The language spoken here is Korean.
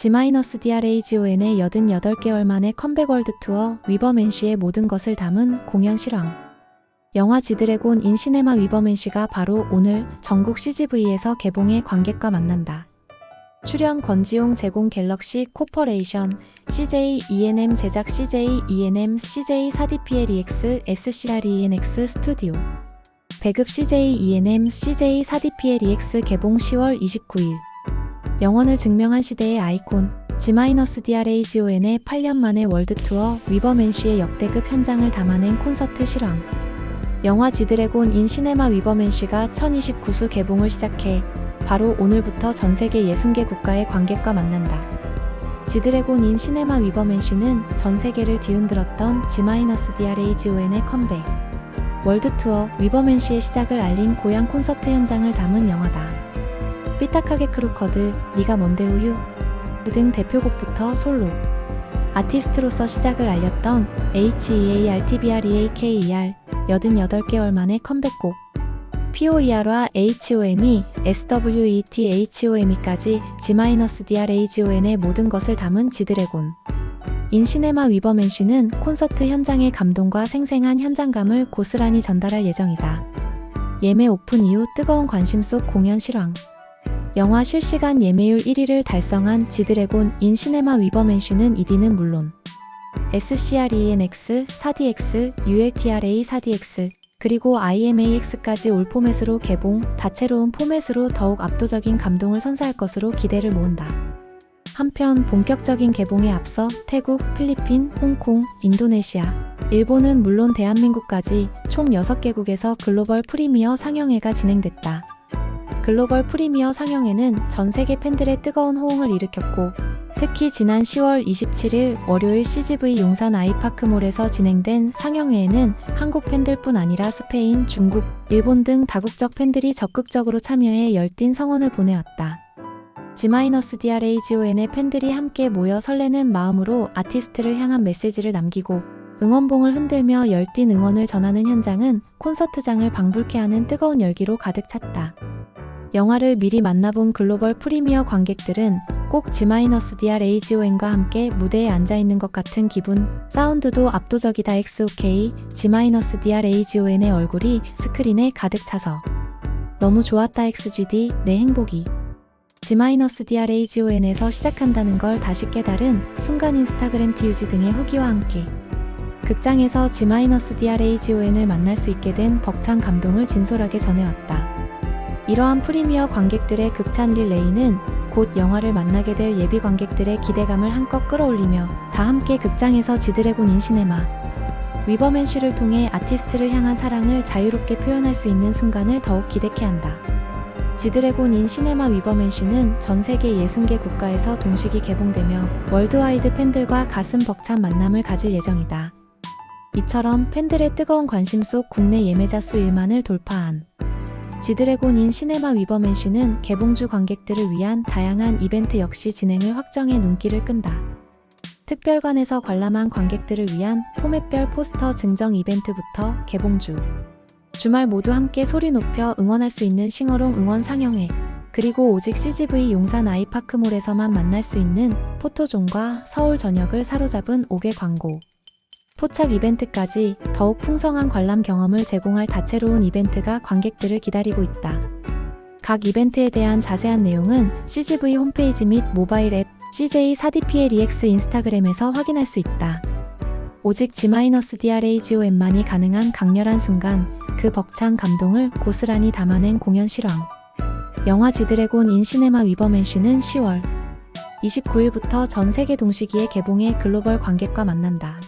G-DRAGON의 88개월 만에 컴백 월드 투어 위버맨쉬의 모든 것을 담은 공연 실황. 영화 지드래곤 인 시네마 위버맨쉬가 바로 오늘 전국 CGV에서 개봉해 관객과 만난다. 출연 권지용 제공 갤럭시 코퍼레이션 CJ ENM 제작 CJ ENM CJ 4DPLEX SCRENX 스튜디오 배급 CJ ENM CJ 4DPLEX 개봉 10월 29일 영원을 증명한 시대의 아이콘 G-DRAGON의 8년 만에 월드 투어 위버맨쉬의 역대급 현장을 담아낸 콘서트 실황 영화 지드래곤 인 시네마 위버맨쉬가 1029수 개봉을 시작해 바로 오늘부터 전 세계 60개 국가의 관객과 만난다. 지드래곤 인 시네마 위버맨쉬는 전 세계를 뒤흔들었던 G-DRAGON의 컴백 월드 투어 위버맨쉬의 시작을 알린 고향 콘서트 현장을 담은 영화다. 삐딱하게 크루커드, 네가 뭔데 우유? 등 대표곡부터 솔로. 아티스트로서 시작을 알렸던 HEARTBREAKER 88개월 만에 컴백곡. POER와 HOME, SWETHOME까지 G-DRAGON의 모든 것을 담은 지드래곤. 인시네마 위버맨쉬는 콘서트 현장의 감동과 생생한 현장감을 고스란히 전달할 예정이다. 예매 오픈 이후 뜨거운 관심 속 공연 실황 영화 실시간 예매율 1위를 달성한 지드래곤 인 시네마 위버맨쉬는 2D는 물론 SCRENX, 4DX, ULTRA 4DX, 그리고 IMAX까지 올 포맷으로 개봉, 다채로운 포맷으로 더욱 압도적인 감동을 선사할 것으로 기대를 모은다. 한편 본격적인 개봉에 앞서 태국, 필리핀, 홍콩, 인도네시아, 일본은 물론 대한민국까지 총 6개국에서 글로벌 프리미어 상영회가 진행됐다. 글로벌 프리미어 상영회는 전 세계 팬들의 뜨거운 호응을 일으켰고, 특히 지난 10월 27일 월요일 CGV 용산 아이파크몰에서 진행된 상영회에는 한국 팬들뿐 아니라 스페인, 중국, 일본 등 다국적 팬들이 적극적으로 참여해 열띤 성원을 보내왔다. G-DRAGON의 팬들이 함께 모여 설레는 마음으로 아티스트를 향한 메시지를 남기고 응원봉을 흔들며 열띤 응원을 전하는 현장은 콘서트장을 방불케 하는 뜨거운 열기로 가득 찼다. 영화를 미리 만나본 글로벌 프리미어 관객들은 꼭 G-DRAGON과 함께 무대에 앉아있는 것 같은 기분, 사운드도 압도적이다 XOK, G-DRAGON의 얼굴이 스크린에 가득 차서 너무 좋았다 XGD, 내 행복이 G-DRAGON에서 시작한다는 걸 다시 깨달은 순간 인스타그램 TUG 등의 후기와 함께 극장에서 G-DRAGON을 만날 수 있게 된 벅찬 감동을 진솔하게 전해왔다. 이러한 프리미어 관객들의 극찬 릴레이는 곧 영화를 만나게 될 예비 관객들의 기대감을 한껏 끌어올리며 다 함께 극장에서 지드래곤 인시네마 위버맨쉬를 통해 아티스트를 향한 사랑을 자유롭게 표현할 수 있는 순간을 더욱 기대케 한다. 지드래곤 인 시네마 위버맨쉬는 전 세계 60개 국가에서 동시기 개봉되며 월드와이드 팬들과 가슴 벅찬 만남을 가질 예정이다. 이처럼 팬들의 뜨거운 관심 속 국내 예매자 수 1만을 돌파한 지드래곤 인 시네마 위버맨쉬는 개봉주 관객들을 위한 다양한 이벤트 역시 진행을 확정해 눈길을 끈다. 특별관에서 관람한 관객들을 위한 포맷별 포스터 증정 이벤트부터 개봉주, 주말 모두 함께 소리 높여 응원할 수 있는 싱어롱 응원 상영회, 그리고 오직 CGV 용산 아이파크몰에서만 만날 수 있는 포토존과 서울 전역을 사로잡은 5개 광고. 포착 이벤트까지 더욱 풍성한 관람 경험을 제공할 다채로운 이벤트가 관객들을 기다리고 있다. 각 이벤트에 대한 자세한 내용은 CGV 홈페이지 및 모바일 앱 CJ 4DPLEX 인스타그램에서 확인할 수 있다. 오직 G-DRAGON만이 가능한 강렬한 순간, 그 벅찬 감동을 고스란히 담아낸 공연 실황. 영화 지드래곤 인 시네마 위버맨쉬는 10월 29일부터 전 세계 동시기에 개봉해 글로벌 관객과 만난다.